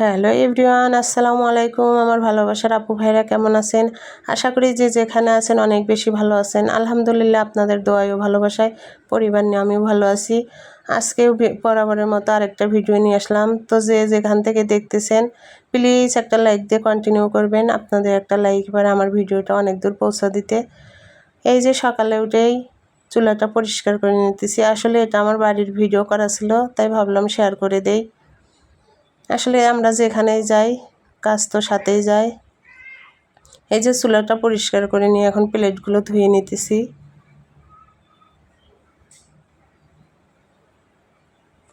Hello everyone, আসসালামু আলাইকুম। আমার ভালোবাসার আপু ভাইরা কেমন আছেন? আশা করি যে যেখানে আছেন অনেক বেশি ভালো আছেন। আলহামদুলিল্লাহ আপনাদের দোয়াই ও ভালোবাসায় পরিবার নিয়ে আমিও ভালো আছি। আজকেও বরাবরের মতো আরেকটা ভিডিও নিয়ে আসলাম। তো যে যেখান থেকে দেখতেছেন প্লিজ একটা লাইক দিয়ে কন্টিনিউ করবেন। আপনাদের একটা লাইক এবার আমার ভিডিওটা অনেক দূর পৌঁছা দিতে। এই যে সকালে উঠেই চুলাটা পরিষ্কার করে নিতেছি। আসলে এটা আমার বাড়ির ভিডিও করা ছিল, তাই ভাবলাম শেয়ার করে দেই। আসলে আমরা যেখানেই যাই, কাজ তো সাথেই যায়। এই যে চুলাটা পরিষ্কার করে নিয়ে এখন প্লেটগুলো ধুয়ে নিতেছি।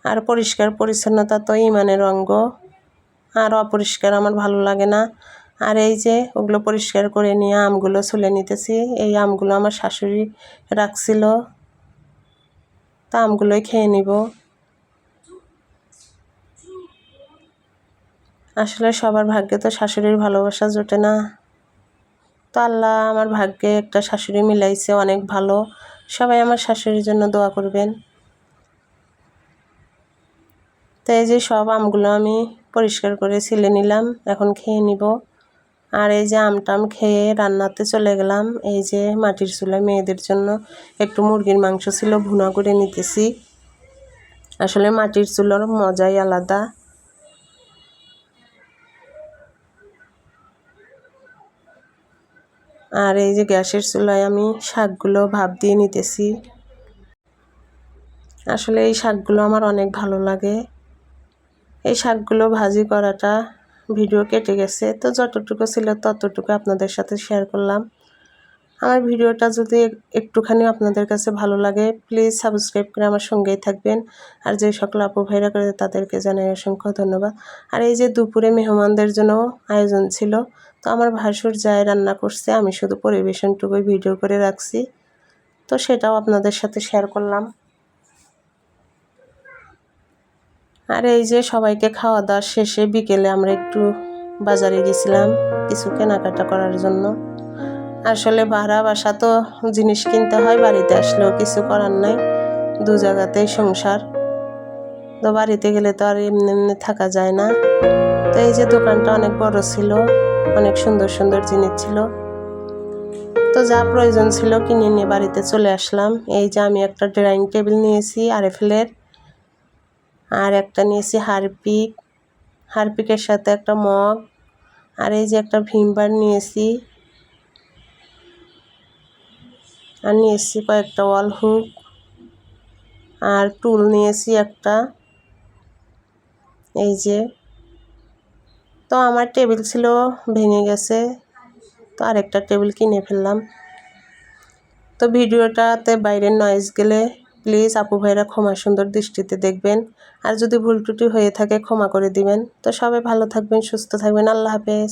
আর পরিষ্কার পরিচ্ছন্নতা তো ইমানের অঙ্গ। আর অপরিষ্কার আমার ভালো লাগে না। আর এই যে ওগুলো পরিষ্কার করে নিয়ে আমগুলো ছুলে নিতেছি, এই আমগুলো আমার শাশুড়ি রাখছিল। তা আমগুলোই খেয়ে নিব। আসলে সবার ভাগ্যে তো শাশুড়ির ভালোবাসা জোটে না। তো আল্লাহ আমার ভাগ্যে একটা শাশুড়ি মিলাইছে, অনেক ভালো। সবাই আমার শাশুড়ির জন্য দোয়া করবেন। তো এই যে সব আমগুলো আমি পরিষ্কার করে ছিলে নিলাম, এখন খেয়ে নিব। আর এই যে আমটাম খেয়ে রান্নাতে চলে গেলাম, এই যে মাটির চুলায় মেয়েদের জন্য একটু মুরগির মাংস ছিল, ভুনা করে নিতেছি। আসলে মাটির চুলার মজাই আলাদা। আর এই যে গ্যাসের চুলায় আমি শাকগুলো ভাপ দিয়ে নিতেছি। আসলে এই শাকগুলো আমার অনেক ভালো লাগে। এই শাকগুলো ভাজি করাটা ভিডিও কেটে গেছে, তো যতটুকু ছিল ততটুকু আপনাদের সাথে শেয়ার করলাম। আমার ভিডিওটা যদি একটুখানি আপনাদের কাছে ভালো লাগে প্লিজ সাবস্ক্রাইব করে আমার সঙ্গেই থাকবেন। আর যে সকল আপু ভাইরা করে তাদেরকে জানাই অসংখ্য ধন্যবাদ। আর এই যে দুপুরে মেহমানদের জন্য আয়োজন ছিল, তো আমার ভাসুর যায় রান্না করছে, আমি শুধু পরিবেশনটুকুই ভিডিও করে রাখছি। তো সেটাও আপনাদের সাথে শেয়ার করলাম। আর এই যে সবাইকে খাওয়া দাওয়া শেষে বিকেলে আমরা একটু বাজারে গেছিলাম কিছু কেনাকাটা করার জন্য। আসলে ভাড়া বাসা তো জিনিস কিনতে হয়, বাড়িতে আসলেও কিছু করার নাই, দু জায়গাতেই সংসার। তো বাড়িতে গেলে তো আর এমনি এমনি থাকা যায় না। তো এই যে দোকানটা অনেক বড় ছিল, অনেক সুন্দর সুন্দর জিনিস ছিল। তো যা প্রয়োজন ছিল কিনে নিয়ে বাড়িতে চলে আসলাম। এই যে আমি একটা ড্রয়িং টেবিল নিয়েছি আর আরএফএলের। আর একটা নিয়েছি হারপিক। হারপিকের সাথে একটা মগ। আর এই যে একটা ভিমবার নিয়েছি। আর নিয়েছি কয়েকটা ওয়াল হুক আর টুল নিয়েছি একটা। এই যে, তো আমার টেবিল ছিল, ভেঙে গেছে, তো আরেকটা টেবিল কিনে ফেললাম। তো ভিডিওটাতে বাইরের নয়েজ গেলে প্লিজ আপু ভাইরা ক্ষমা সুন্দর দৃষ্টিতে দেখবেন। আর যদি ভুল ত্রুটি হয়ে থাকে ক্ষমা করে দিবেন। তো সবাই ভালো থাকবেন, সুস্থ থাকবেন। আল্লাহ হাফেজ।